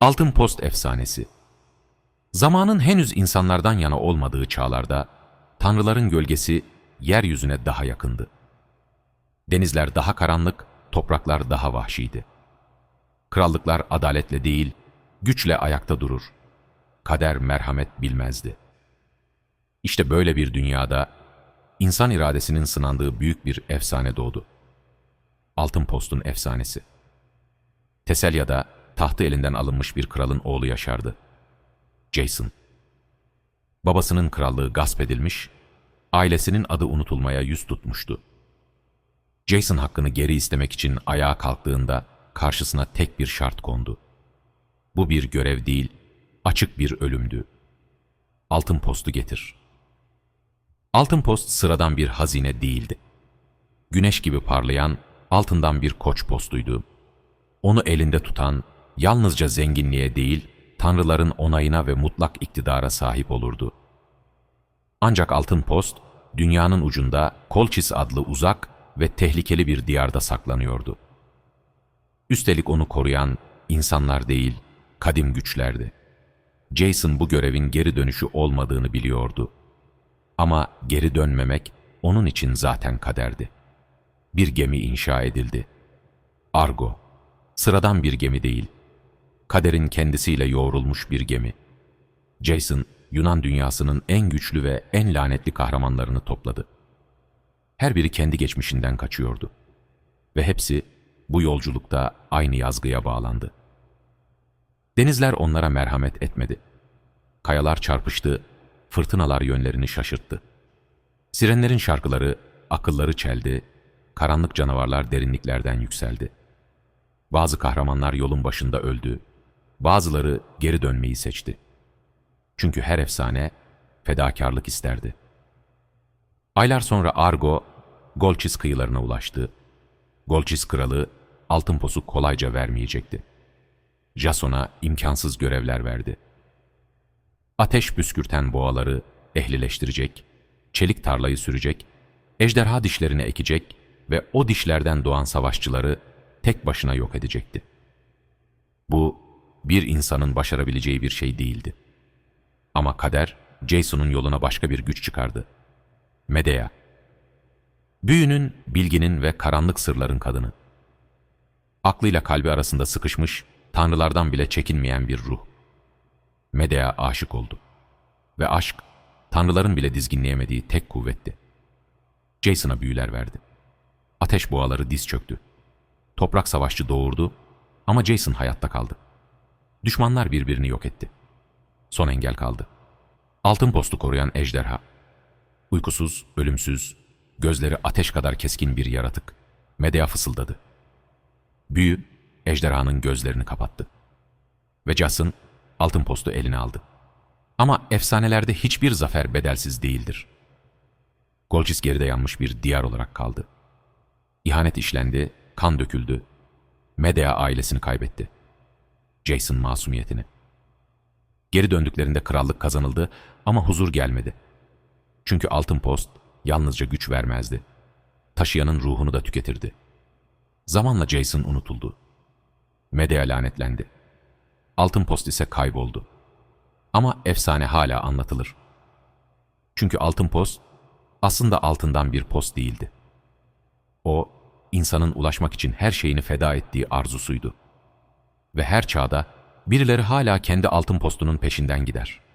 Altın Post Efsanesi Zamanın henüz insanlardan yana olmadığı çağlarda, tanrıların gölgesi yeryüzüne daha yakındı. Denizler daha karanlık, topraklar daha vahşiydi. Krallıklar adaletle değil, güçle ayakta durur. Kader merhamet bilmezdi. İşte böyle bir dünyada, insan iradesinin sınandığı büyük bir efsane doğdu. Altın Post'un efsanesi. Teselya'da tahtı elinden alınmış bir kralın oğlu yaşardı. Jason. Babasının krallığı gasp edilmiş, ailesinin adı unutulmaya yüz tutmuştu. Jason hakkını geri istemek için ayağa kalktığında karşısına tek bir şart kondu. Bu bir görev değil, açık bir ölümdü. Altın postu getir. Altın post sıradan bir hazine değildi. Güneş gibi parlayan, altından bir koç postuydu. Onu elinde tutan, yalnızca zenginliğe değil, tanrıların onayına ve mutlak iktidara sahip olurdu. Ancak altın post, dünyanın ucunda Kolchis adlı uzak ve tehlikeli bir diyarda saklanıyordu. Üstelik onu koruyan insanlar değil, kadim güçlerdi. Jason bu görevin geri dönüşü olmadığını biliyordu. Ama geri dönmemek onun için zaten kaderdi. Bir gemi inşa edildi. Argo, sıradan bir gemi değil, kaderin kendisiyle yoğrulmuş bir gemi. Jason, Yunan dünyasının en güçlü ve en lanetli kahramanlarını topladı. Her biri kendi geçmişinden kaçıyordu. Ve hepsi bu yolculukta aynı yazgıya bağlandı. Denizler onlara merhamet etmedi. Kayalar çarpıştı, fırtınalar yönlerini şaşırttı. Sirenlerin şarkıları akılları çeldi, karanlık canavarlar derinliklerden yükseldi. Bazı kahramanlar yolun başında öldü, bazıları geri dönmeyi seçti. Çünkü her efsane fedakarlık isterdi. Aylar sonra Argo, Golchis kıyılarına ulaştı. Golchis kralı altın posu kolayca vermeyecekti. Jason'a imkansız görevler verdi. Ateş püskürten boğaları ehlileştirecek, çelik tarlayı sürecek, ejderha dişlerini ekecek ve o dişlerden doğan savaşçıları tek başına yok edecekti. Bu, bir insanın başarabileceği bir şey değildi. Ama kader, Jason'un yoluna başka bir güç çıkardı. Medea. Büyünün, bilginin ve karanlık sırların kadını. Aklıyla kalbi arasında sıkışmış, tanrılardan bile çekinmeyen bir ruh. Medea aşık oldu. Ve aşk, tanrıların bile dizginleyemediği tek kuvvetti. Jason'a büyüler verdi. Ateş boğaları diz çöktü. Toprak savaşçı doğurdu ama Jason hayatta kaldı. Düşmanlar birbirini yok etti. Son engel kaldı. Altın postu koruyan ejderha. Uykusuz, ölümsüz, gözleri ateş kadar keskin bir yaratık. Medea fısıldadı. Büyü, ejderhanın gözlerini kapattı. Ve Jason, altın postu eline aldı. Ama efsanelerde hiçbir zafer bedelsiz değildir. Golcis geride yanmış bir diyar olarak kaldı. İhanet işlendi, kan döküldü. Medea ailesini kaybetti. Jason masumiyetini. Geri döndüklerinde krallık kazanıldı ama huzur gelmedi. Çünkü altın post yalnızca güç vermezdi. Taşıyanın ruhunu da tüketirdi. Zamanla Jason unutuldu. Medea lanetlendi. Altın post ise kayboldu. Ama efsane hala anlatılır. Çünkü altın post aslında altından bir post değildi. O, insanın ulaşmak için her şeyini feda ettiği arzusuydu. Ve her çağda birileri hala kendi altın postunun peşinden gider.